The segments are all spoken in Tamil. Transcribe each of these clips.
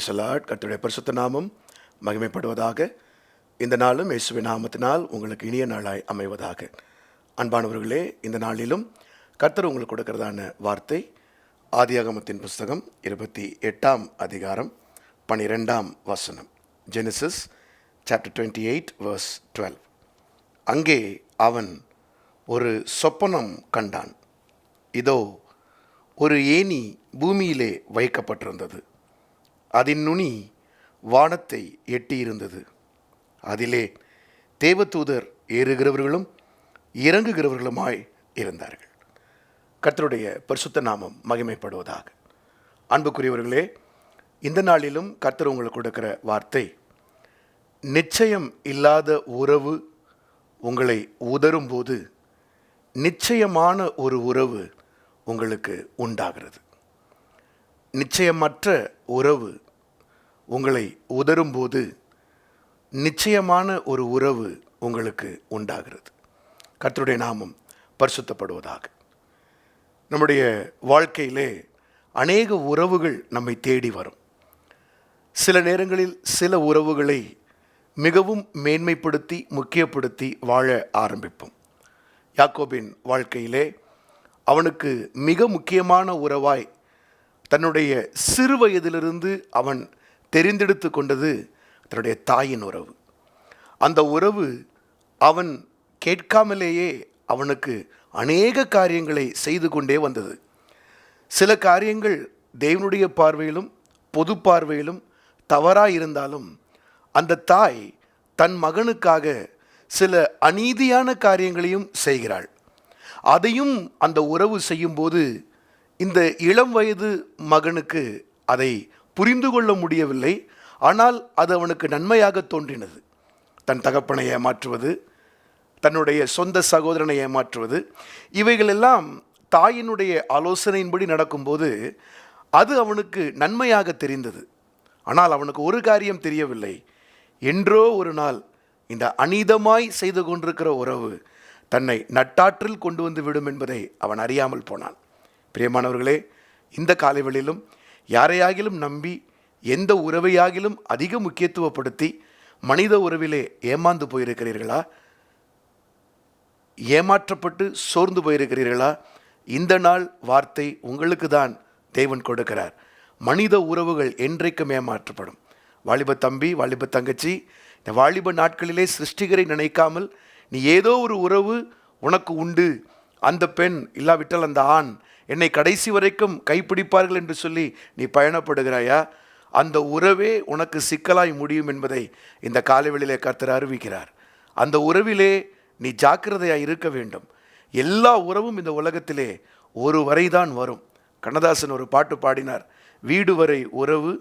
பிரைசலாட் கர்த்தருடைய பரிசுத்த நாமம் மகிமைப்படுவதாக. இந்த நாளும் இயேசுவின் நாமத்தினால் உங்களுக்கு இனிய நாளாய் அமைவதாக. அன்பானவர்களே இந்த நாளிலும் கர்த்தர் உங்களுக்கு கொடுக்கிறதான வார்த்தை ஆதியாகமத்தின் புஸ்தகம் இருபத்தி எட்டாம் அதிகாரம் பனிரெண்டாம் வசனம். Genesis chapter twenty eight verse twelve அங்கே அவன் ஒரு சொப்பனம் கண்டான். இதோ ஒரு ஏணி பூமியிலே வைக்கப்பட்டிருந்தது. அதன் நுனி வானத்தை எட்டியிருந்தது. அதிலே தேவதூதர் ஏறுகிறவர்களும் இறங்குகிறவர்களுமாய் இருந்தார்கள். கர்த்தருடைய பரிசுத்த நாமம் மகிமைப்படுவதாக. அன்புக்குரியவர்களே இந்த நாளிலும் கர்த்தர் உங்களுக்கு கொடுக்கிற வார்த்தை நிச்சயம் இல்லாத உறவு உங்களை உதரும்போது நிச்சயமான ஒரு உறவு உங்களுக்கு உண்டாகிறது. நிச்சயமற்ற உறவு உங்களை உதரும்போது நிச்சயமான ஒரு உறவு உங்களுக்கு உண்டாகிறது. கர்த்தருடைய நாமம் பரிசுத்தப்படுவதாக. நம்முடைய வாழ்க்கையிலே அநேக உறவுகள் நம்மை தேடி வரும். சில நேரங்களில் சில உறவுகளை மிகவும் மேன்மைப்படுத்தி முக்கியப்படுத்தி வாழ ஆரம்பிப்போம். யாக்கோபின் வாழ்க்கையிலே அவனுக்கு மிக முக்கியமான உறவாய் தன்னுடைய சிறு வயதிலிருந்து அவன் தெரிந்தெடுத்து கொண்டது தன்னுடைய தாயின் உறவு. அந்த உறவு அவன் கேட்காமலேயே அவனுக்கு அநேக காரியங்களை செய்து கொண்டே வந்தது. சில காரியங்கள் தேவனுடைய பார்வையிலும் பொது பார்வையிலும் தவறாக இருந்தாலும் அந்த தாய் தன் மகனுக்காக சில அநீதியான காரியங்களையும் செய்கிறாள். அதையும் அந்த உறவு செய்யும்போது இந்த இளம் வயது மகனுக்கு அதை புரிந்து கொள்ள முடியவில்லை. ஆனால் அது அவனுக்கு நன்மையாக தோன்றினது. தன் தகப்பனை ஏமாற்றுவது தன்னுடைய சொந்த சகோதரனை ஏமாற்றுவது இவைகளெல்லாம் தாயினுடைய ஆலோசனையின்படி நடக்கும்போது அது அவனுக்கு நன்மையாக தெரிந்தது. ஆனால் அவனுக்கு ஒரு காரியம் தெரியவில்லை. என்றோ ஒரு நாள் இந்த அநீதமாய் செய்து கொண்டிருக்கிற உறவு தன்னை நட்டாற்றில் கொண்டு வந்து விடும் என்பதை அவன் அறியாமல் போனான். பிரியமானவர்களே இந்த காலைவெளியிலும் யாரையாகிலும் நம்பி எந்த உறவையாகிலும் அதிக முக்கியத்துவப்படுத்தி மனித உறவிலே ஏமாந்து போயிருக்கிறீர்களா? ஏமாற்றப்பட்டு சோர்ந்து போயிருக்கிறீர்களா? இந்த நாள் வார்த்தை உங்களுக்கு தான் தேவன் கொடுக்கிறார். மனித உறவுகள் என்றைக்கும் ஏமாற்றப்படும். வாலிப தம்பி வாலிப தங்கச்சி இந்த வாலிப நாட்களிலே சிருஷ்டிகரை நினைக்காமல் நீ ஏதோ ஒரு உறவு உனக்கு உண்டு. அந்த பெண் இல்லாவிட்டால் அந்த ஆண் என்னை கடைசி வரைக்கும் கைப்பிடிப்பார்கள் என்று சொல்லி நீ பயணப்படுகிறாயா? அந்த உறவே உனக்கு சிக்கலாய் முடியும் என்பதை இந்த காலைவெளியிலே கர்த்தர் அறிவிக்கிறார். அந்த உறவிலே நீ ஜாக்கிரதையாக இருக்க வேண்டும். எல்லா உறவும் இந்த உலகத்திலே ஒரு வரைதான் வரும். கண்ணதாசன் ஒரு பாட்டு பாடினார். வீடு வரை உறவு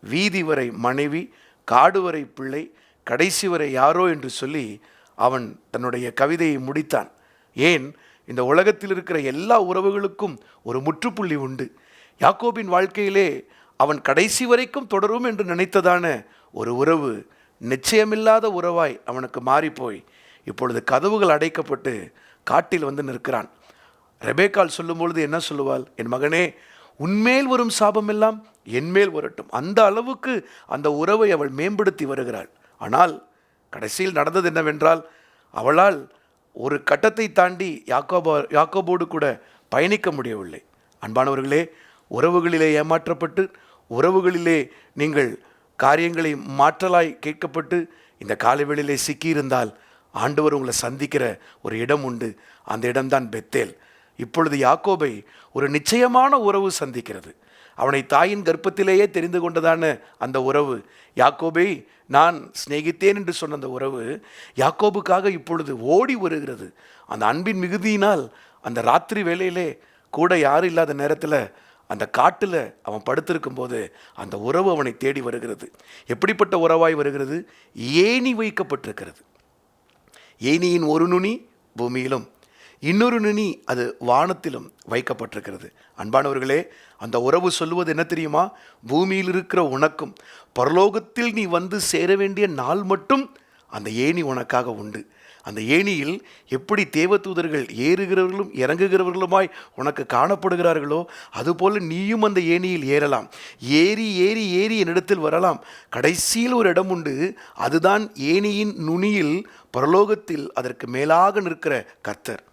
வீதி வரை மனைவி காடு வரை பிள்ளை கடைசி வரை யாரோ என்று சொல்லி அவன் தன்னுடைய கவிதையை முடித்தான். ஏன்? இந்த உலகத்தில் இருக்கிற எல்லா உறவுகளுக்கும் ஒரு முற்றுப்புள்ளி உண்டு. யாக்கோபின் வாழ்க்கையிலே அவன் கடைசி வரைக்கும் தொடரும் என்று நினைத்ததான ஒரு உறவு நிச்சயமில்லாத உறவாய் அவனுக்கு மாறிப்போய் இப்பொழுது கதவுகள் அடைக்கப்பட்டு காட்டில் வந்து நிற்கிறான். ரெபேக்கால் சொல்லும்பொழுது என்ன சொல்லுவாள்? என் மகனே உன்மேல் வரும் சாபமெல்லாம் என்மேல் வரட்டும். அந்த அளவுக்கு அந்த உறவை அவள் மேம்படுத்தி வருகிறாள். ஆனால் கடைசியில் நடந்தது என்னவென்றால் அவளால் ஒரு கட்டத்தை தாண்டி யாக்கோபோ யாக்கோபோடு கூட பயணிக்க முடியவில்லை. அன்பானவர்களே உறவுகளிலே ஏமாற்றப்பட்டு உறவுகளிலே நீங்கள் காரியங்களை மாற்றலாய் கேட்கப்பட்டு இந்த காலைவெளியிலே சிக்கியிருந்தால் ஆண்டவர் உங்களை சந்திக்கிற ஒரு இடம் உண்டு. அந்த இடம்தான் பெத்தேல். இப்பொழுது யாக்கோபை ஒரு நிச்சயமான உறவு சந்திக்கிறது. அவனை தாயின் கர்ப்பத்திலேயே தெரிந்து கொண்டதான அந்த உறவு. யாக்கோபை நான் சிநேகித்தேன் என்று சொன்ன அந்த உறவு யாக்கோபுக்காக இப்பொழுது ஓடி வருகிறது. அந்த அன்பின் மிகுதியினால் அந்த ராத்திரி வேளையிலே கூட யாரும் இல்லாத நேரத்தில் அந்த காட்டில் அவன் படுத்திருக்கும் போது அந்த உறவு அவனை தேடி வருகிறது. எப்படிப்பட்ட உறவாய் வருகிறது? ஏணி வைக்கப்பட்டிருக்கிறது. ஏணியின் ஒரு நுனி பூமியிலும் இன்னொரு நுனி அது வானத்திலும் வைக்கப்பட்டிருக்கிறது. அன்பானவர்களே அந்த உறவு சொல்லுவது என்ன தெரியுமா? பூமியில் இருக்கிற உனக்கும் பரலோகத்தில் நீ வந்து சேர வேண்டிய நாள் மட்டும் அந்த ஏணி உனக்காக உண்டு. அந்த ஏணியில் எப்படி தேவதூதர்கள் ஏறுகிறவர்களும் இறங்குகிறவர்களுமாய் உனக்கு காணப்படுகிறார்களோ அதுபோல நீயும் அந்த ஏணியில் ஏறலாம். ஏறி ஏறி ஏறி என்னிடத்தில் வரலாம். கடைசியில் ஒரு இடம் உண்டு. அதுதான் ஏணியின் நுனியில் பரலோகத்தில் அதற்கு மேலாக நிற்கிற கர்த்தர்.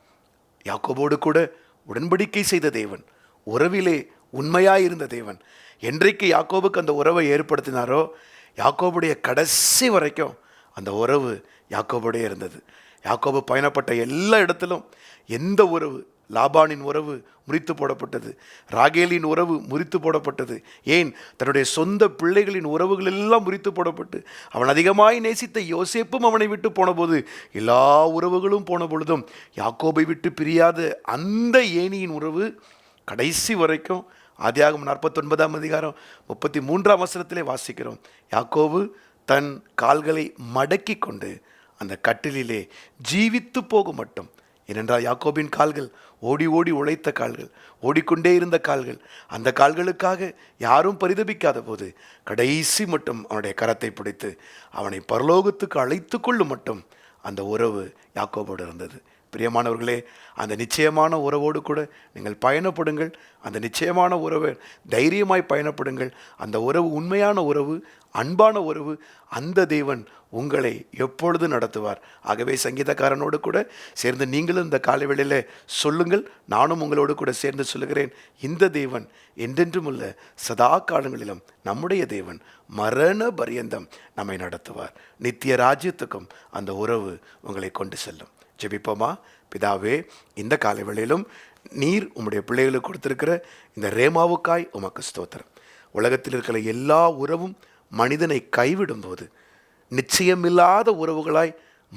யாக்கோபோடு கூட உடன்படிக்கை செய்த தேவன் உறவிலே உண்மையாயிருந்த தேவன். என்றைக்கு யாக்கோபுக்கு அந்த உறவை ஏற்படுத்தினாரோ யாக்கோபுடைய கடைசி வரைக்கும் அந்த உறவு யாக்கோபுடைய இருந்தது. யாக்கோபு பயணப்பட்ட எல்லா இடத்திலும் எந்த உறவு லாபானின் உறவு முறித்து போடப்பட்டது. ராகேலின் உறவு முறித்து போடப்பட்டது. ஏன்? தன்னுடைய சொந்த பிள்ளைகளின் உறவுகள் எல்லாம் முறித்து போடப்பட்டு அவன் அதிகமாய் நேசித்த யோசேப்பும் அவனை விட்டு போனபோது எல்லா உறவுகளும் போன பொழுதும் யாக்கோபை விட்டு பிரியாத அந்த ஏணியின் உறவு கடைசி வரைக்கும் ஆதியாகம் நாற்பத்தொன்பதாம் அதிகாரம் முப்பத்தி மூன்றாம் வசனத்திலே வாசிக்கிறோம். யாக்கோபு தன் கால்களை மடக்கி கொண்டு அந்த கட்டிலிலே ஜீவித்து போக மட்டும் ஏனென்றால் யாக்கோபின் கால்கள் ஓடி ஓடி உழைத்த கால்கள் ஓடிக்கொண்டே இருந்த கால்கள். அந்த கால்களுக்காக யாரும் பரிதபிக்காத போது கடைசி மட்டும் அவனுடைய கரத்தை பிடித்து அவனை பரலோகத்துக்கு அழைத்து கொள்ளும் மட்டும் அந்த உறவு யாக்கோபோடு இருந்தது. பிரியமானவர்களே அந்த நிச்சயமான உறவோடு கூட நீங்கள் பயணப்படுங்கள். அந்த நிச்சயமான உறவை தைரியமாய் பயணப்படுங்கள். அந்த உறவு உண்மையான உறவு அன்பான உறவு அந்த தேவன் உங்களை எப்பொழுது நடத்துவார். ஆகவே சங்கீதக்காரனோடு கூட சேர்ந்து நீங்களும் இந்த காலவெளியில் சொல்லுங்கள். நானும் உங்களோடு கூட சேர்ந்து சொல்லுகிறேன். இந்த தேவன் என்றென்றும் உள்ள சதா காலங்களிலும் நம்முடைய தேவன் மரண பரியந்தம் நம்மை நடத்துவார். நித்திய ராஜ்யத்துக்கும் அந்த உறவு உங்களை கொண்டு செல்லும். ஜெபிப்போமா? பிதாவே இந்த காலைவேளையிலும் நீர் உம்முடைய பிள்ளைகளுக்கு கொடுத்துருக்கிற இந்த ரேமாவுக்காய் உமக்கு ஸ்தோத்திரம். உலகத்தில் இருக்கிற எல்லா உறவும் மனிதனை கைவிடும்போது நிச்சயமில்லாத உறவுகளாய்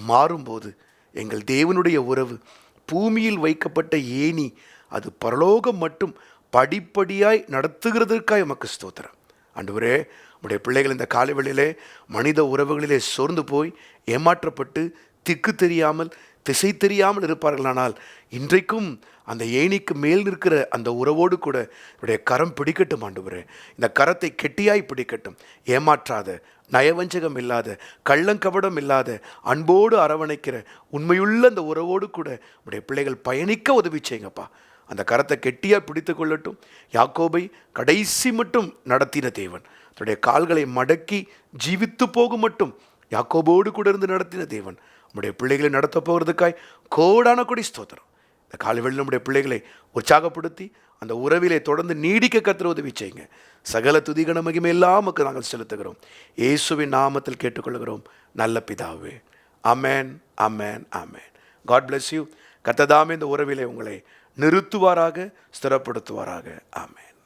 மாறும்போது எங்கள் தேவனுடைய உறவு பூமியில் வைக்கப்பட்ட ஏணி அது பரலோகம் மட்டும் படிப்படியாய் நடத்துகிறதற்காய் உமக்கு ஸ்தோத்திரம். அன்றுவரே உடைய பிள்ளைகள் இந்த காலைவெளியிலே மனித உறவுகளிலே சோர்ந்து போய் ஏமாற்றப்பட்டு திக்கு தெரியாமல் திசை தெரியாமல் இருப்பார்களானால் இன்றைக்கும் அந்த ஏணிக்கு மேல் நிற்கிற அந்த உறவோடு கூட என்னுடைய கரம் பிடிக்கட்டும் ஆண்டவரே. இந்த கரத்தை கெட்டியாய் பிடிக்கட்டும். ஏமாற்றாத நயவஞ்சகம் இல்லாத கள்ளங்கபடம் இல்லாத அன்போடு அரவணைக்கிற உண்மையுள்ள அந்த உறவோடு கூட உடைய பிள்ளைகள் பயணிக்க உதவி செய்யுங்கப்பா. அந்த கரத்தை கெட்டியாக பிடித்து கொள்ளட்டும். யாக்கோபை கடைசி மட்டும் நடத்தின தேவன். தன்னுடைய கால்களை மடக்கி ஜீவித்து போகும் மட்டும் யாக்கோபோடு கூட இருந்து நடத்தின தேவன். நம்முடைய பிள்ளைகளை நடத்த போகிறதுக்காய் கோடான கொடி ஸ்தோத்திரம். இந்த காலவெளியில் நம்முடைய பிள்ளைகளை உற்சாகப்படுத்தி அந்த உறவிலே தொடர்ந்து நீடிக்க கத்திர உதவி செய்யுங்க. சகல துதிகண மகிமை எல்லாமுக்கு நாங்கள் செலுத்துகிறோம். இயேசுவின் நாமத்தில் கேட்டுக்கொள்கிறோம். நல்ல பிதாவே. Amen amen amen God bless you கத்ததாமே இந்த உறவிலே உங்களை நிறுத்துவாராக ஸ்திரப்படுத்துவாராக. ஆமேன்.